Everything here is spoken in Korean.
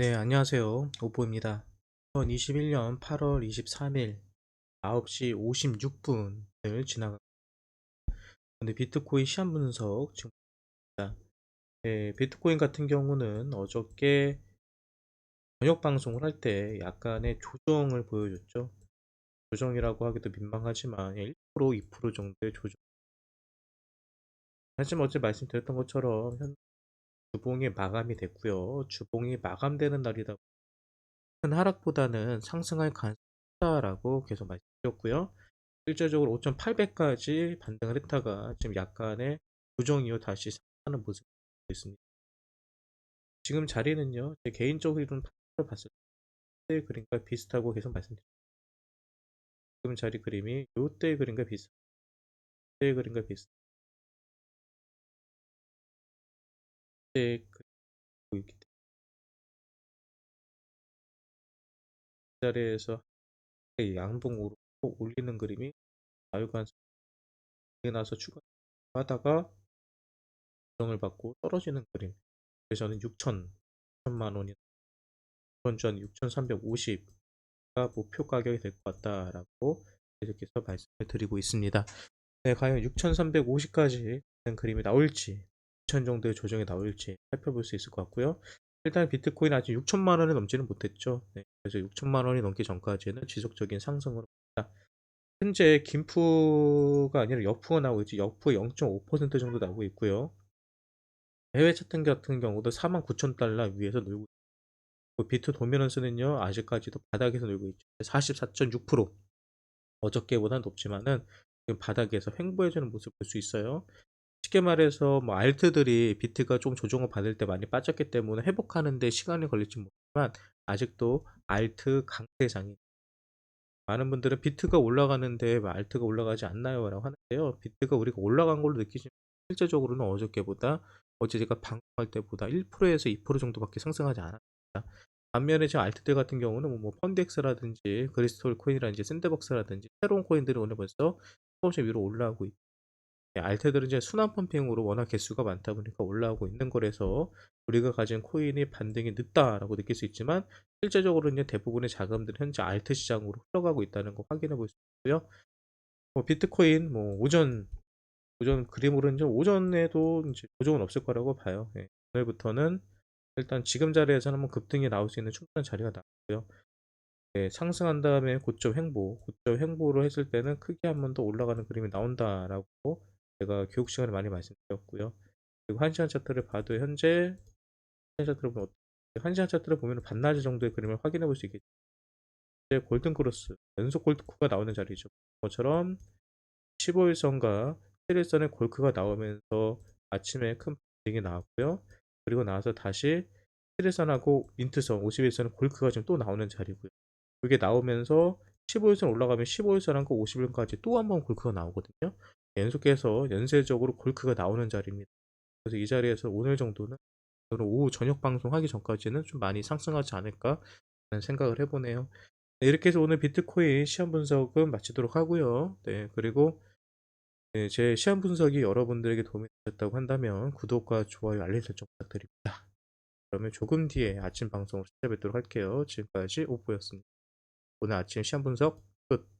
네, 안녕하세요. 오뽀입니다. 2021년 8월 23일 9시 56분을 지나가. 근데 비트코인 시한 분석 지금 봅니다. 네, 비트코인 같은 경우는 어저께 저녁 방송을 할 때 약간의 조정을 보여줬죠. 조정이라고 하기도 민망하지만 1% 2% 정도의 조정. 하지만 어제 말씀드렸던 것처럼 현 주봉이 마감이 됐고요. 주봉이 마감되는 날이다 큰 하락보다는 상승할 가능성이 있다라고 계속 말씀드렸고요. 실제적으로 5,800까지 반등을 했다가 지금 약간의 부정 이후 다시 상하는 모습이 있습니다. 지금 자리는요, 제 개인적으로 봤을 때 그림과 비슷하고 계속 말씀드립니다. 지금 자리 그림이 이때 그림과 비슷, 이때 그림과 비슷. 때 그림 보이기 때문에 이 자리에서 양봉으로 올리는 그림이 자유관 나서 추가 하다가 조정을 받고 떨어지는 그림. 그래서 저는 6천, 6천만 원이 이번 주한 6,350가 목표 가격이 될 것 같다라고 계속해서 말씀을 드리고 있습니다. 네, 과연 6,350까지 그림이 나올지, 2천 정도의 조정이 나올지 살펴볼 수 있을 것 같고요. 일단 비트코인 아직 6천만 원을 넘지는 못했죠. 네, 그래서 6천만 원이 넘기 전까지는 지속적인 상승으로 봅니다. 현재 김푸가 아니라 역푸가 나오고 있지. 역푸 0.5% 정도 나오고 있고요. 해외 차트 같은 경우도 49,000달러 위에서 놀고 있고 비트 도미넌스는요 아직까지도 바닥에서 놀고 있죠. 44.6% 어저께보다는 높지만은 바닥에서 횡보해주는 모습을 볼수 있어요. 쉽게 말해서 뭐 알트들이 비트가 좀 조정을 받을 때 많이 빠졌기 때문에 회복하는데 시간이 걸릴지 모르지만 아직도 알트 강세장이 많은 분들은 비트가 올라가는데 왜 알트가 올라가지 않나요? 라고 하는데요. 비트가 우리가 올라간 걸로 느끼지만 실제적으로는 어저께보다 어제 제가 방송할 때보다 1%에서 2% 정도밖에 상승하지 않았습니다. 반면에 지금 알트들 같은 경우는 뭐, 뭐 펀덱스라든지 그리스톨 코인이라든지 샌드박스라든지 새로운 코인들이 오늘 벌써 조금씩 위로 올라오고 있고 예, 알트들은 이제 순환 펌핑으로 워낙 개수가 많다 보니까 올라오고 있는 거라서 우리가 가진 코인이 반등이 늦다라고 느낄 수 있지만 실제적으로는 대부분의 자금들은 현재 알트 시장으로 흘러가고 있다는 거 확인해 볼 수 있고요. 뭐 비트코인 뭐 오전 오전 그림으로는 이제 오전에도 이제 조정은 없을 거라고 봐요. 예, 오늘부터는 일단 지금 자리에서는 한번 급등이 나올 수 있는 충분한 자리가 나고요. 네, 상승한 다음에 고점 횡보, 고점 횡보를 했을 때는 크게 한 번 더 올라가는 그림이 나온다라고 제가 교육 시간에 많이 말씀드렸고요. 그리고 한 시간 차트를 봐도 현재 한 시간 차트를 보면 한 시간 차트를 보면 반나절 정도의 그림을 확인해 볼 수 있겠죠. 이제 골든 크로스 연속 골드코가 나오는 자리죠. 것처럼 15일선과 7일선의 골크가 나오면서 아침에 큰 반등이 나왔고요. 그리고 나서 다시 7일선하고 민트선, 51선은 골크가 지금 또 나오는 자리고요. 이게 나오면서 15일선 올라가면 15일선하고 50일까지 또 한 번 골크가 나오거든요. 연속해서 연쇄적으로 골크가 나오는 자리입니다. 그래서 이 자리에서 오늘 정도는 저는 오후 저녁 방송 하기 전까지는 좀 많이 상승하지 않을까 하는 생각을 해보네요. 네, 이렇게 해서 오늘 비트코인 시험 분석은 마치도록 하고요. 네, 그리고 네, 제 시험 분석이 여러분들에게 도움이 되셨다고 한다면 구독과 좋아요, 알림 설정 부탁드립니다. 그러면 조금 뒤에 아침 방송으로 찾아뵙도록 할게요. 지금까지 오프였습니다. 오늘 아침 시험 분석 끝.